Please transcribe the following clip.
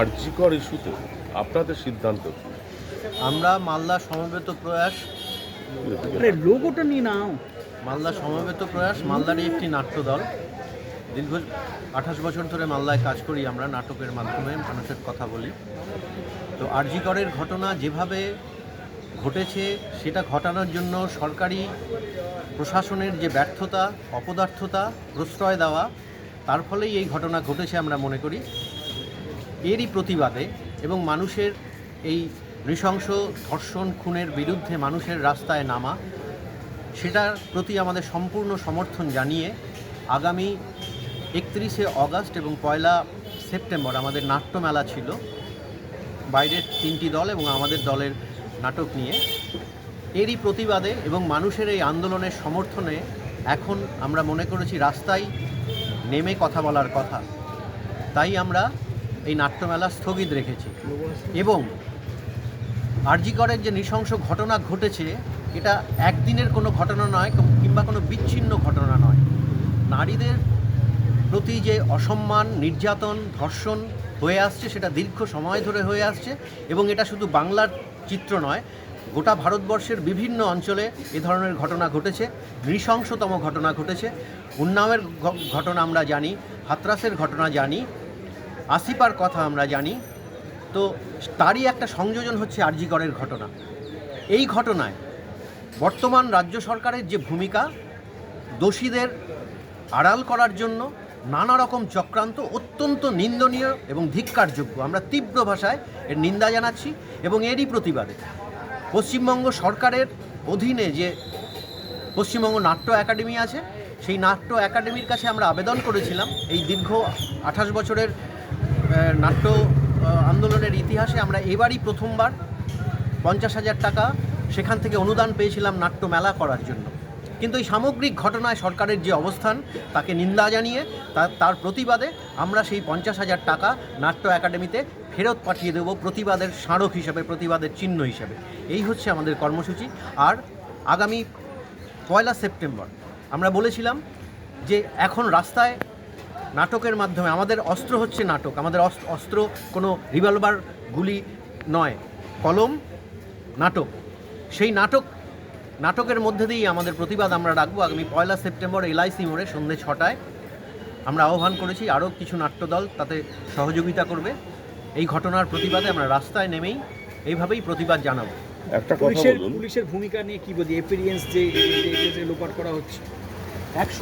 আর্যিকর ইস্যুতে আপনাদের সিদ্ধান্ত আমরা মালদা সমবেত প্রয়াস আরে লোগোটা নিয়ে নাও। মালদা সমবেত প্রয়াস মালদারই একটি নাট্যদল। দীর্ঘ আঠাশ বছর ধরে মালদায় কাজ করি আমরা নাটকের মাধ্যমে মানুষের কথা বলি। তো আরজিকরের ঘটনা যেভাবে ঘটেছে সেটা ঘটানোর জন্য সরকারি প্রশাসনের যে ব্যর্থতা অপদার্থতা প্রশ্রয় দেওয়া তার ফলেই এই ঘটনা ঘটেছে আমরা মনে করি। এরই প্রতিবাদে এবং মানুষের এই নৃশংস ধর্ষণ খুনের বিরুদ্ধে মানুষের রাস্তায় নামা, সেটার প্রতি আমাদের সম্পূর্ণ সমর্থন জানিয়ে আগামী একত্রিশে অগাস্ট এবং পয়লা সেপ্টেম্বর আমাদের নাট্যমেলা ছিল। বাইরের তিনটি দল এবং আমাদের দলের নাটক নিয়ে। এরই প্রতিবাদে এবং মানুষের এই আন্দোলনের সমর্থনে এখন আমরা মনে করেছি রাস্তায় নেমে কথা বলার কথা। তাই আমরা এই নাট্যমেলা স্থগিত রেখেছি। এবং আরজিকরের যে নৃশংস ঘটনা ঘটেছে, এটা একদিনের কোনো ঘটনা নয়, কিংবা কোনো বিচ্ছিন্ন ঘটনা নয়। নারীদের প্রতি যে অসম্মান, নির্যাতন, ধর্ষণ হয়ে আসছে, সেটা দীর্ঘ সময় ধরে হয়ে আসছে, এবং এটা শুধু বাংলার চিত্র নয়, গোটা ভারতবর্ষের বিভিন্ন অঞ্চলে এ ধরনের ঘটনা ঘটেছে, নৃশংসতম ঘটনা ঘটেছে। উন্নাওয়ের ঘটনা আমরা জানি, হাতরাসের ঘটনা জানি আসিপার কথা আমরা জানি। তো তারই একটা সংযোজন হচ্ছে আরজিগড়ের ঘটনা। এই ঘটনায় বর্তমান রাজ্য সরকারের যে ভূমিকা, দোষীদের আড়াল করার জন্য নানা রকম চক্রান্ত অত্যন্ত নিন্দনীয় এবং ধিক্কারযোগ্য। আমরা তীব্র ভাষায় এর নিন্দা জানাচ্ছি এবং এরই প্রতিবাদে। পশ্চিমবঙ্গ সরকারের অধীনে যে পশ্চিমবঙ্গ নাট্য একাডেমি আছে, সেই নাট্য একাডেমির কাছে আমরা আবেদন করেছিলাম। এই দীর্ঘ আঠাশ বছরের নাট্য আন্দোলনের ইতিহাসে আমরা এবারই প্রথমবার পঞ্চাশ হাজার টাকা সেখান থেকে অনুদান পেয়েছিলাম নাট্য মেলা করার জন্য। কিন্তু এই সামগ্রিক ঘটনায় সরকারের যে অবস্থান, তাকে নিন্দা জানিয়ে তার প্রতিবাদে আমরা সেই পঞ্চাশ হাজার টাকা নাট্য একাডেমিতে ফেরত পাঠিয়ে দেব প্রতিবাদের স্মারক হিসাবে, প্রতিবাদের চিহ্ন হিসাবে। এই হচ্ছে আমাদের কর্মসূচি। আর আগামী পয়লা সেপ্টেম্বর আমরা বলেছিলাম যে এখন রাস্তায় নাটকের মাধ্যমে আমাদের অস্ত্র হচ্ছে নাটক আমাদের অস্ত্র- অস্ত্র কোনো রিভলভার গুলি নয় কলম নাটক। সেই নাটক নাটকের মধ্যে দিয়েই আমাদের প্রতিবাদ আমরা রাখব। আগামী পয়লা সেপ্টেম্বর এলআইসি মোড়ে সন্ধ্যে ছটায় আমরা আহ্বান করেছি আরও কিছু নাট্যদল তাতে সহযোগিতা করবে। এই ঘটনার প্রতিবাদে আমরা রাস্তায় নেমেই এইভাবেই প্রতিবাদ জানাব। একটা পুলিশের পুলিশের ভূমিকা নিয়ে কি বলি? এপিরিয়েন্স যে লোপাট করা হচ্ছে। একশো